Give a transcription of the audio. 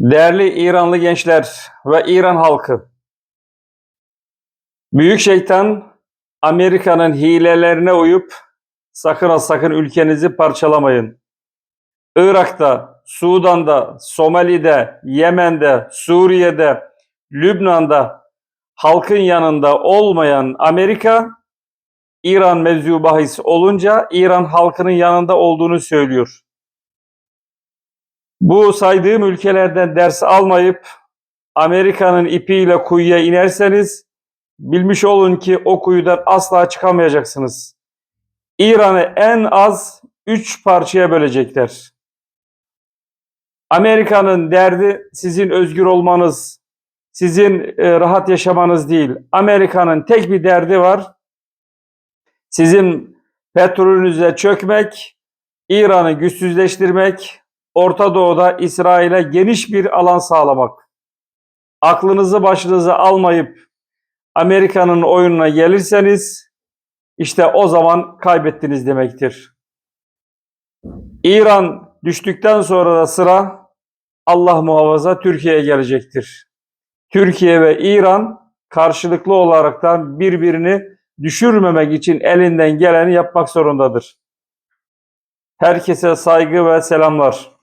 Değerli İranlı gençler ve İran halkı, Büyük Şeytan Amerika'nın hilelerine uyup sakın ha sakın ülkenizi parçalamayın. Irak'ta, Sudan'da, Somali'de, Yemen'de, Suriye'de, Lübnan'da halkın yanında olmayan Amerika, İran mevzu bahis olunca İran halkının yanında olduğunu söylüyor. Bu saydığım ülkelerden ders almayıp Amerika'nın ipiyle kuyuya inerseniz bilmiş olun ki o kuyudan asla çıkamayacaksınız. İran'ı en az üç parçaya bölecekler. Amerika'nın derdi sizin özgür olmanız, sizin e, rahat yaşamanız değil. Amerika'nın tek bir derdi var. Sizin petrolünüze çökmek, İran'ı güçsüzleştirmek, Orta Doğu'da İsrail'e geniş bir alan sağlamak. Aklınızı başınıza almayıp Amerika'nın oyununa gelirseniz işte o zaman kaybettiniz demektir. İran düştükten sonra da sıra Allah muhafaza Türkiye'ye gelecektir. Türkiye ve İran karşılıklı olaraktan birbirini düşürmemek için elinden geleni yapmak zorundadır. Herkese saygı ve selamlar.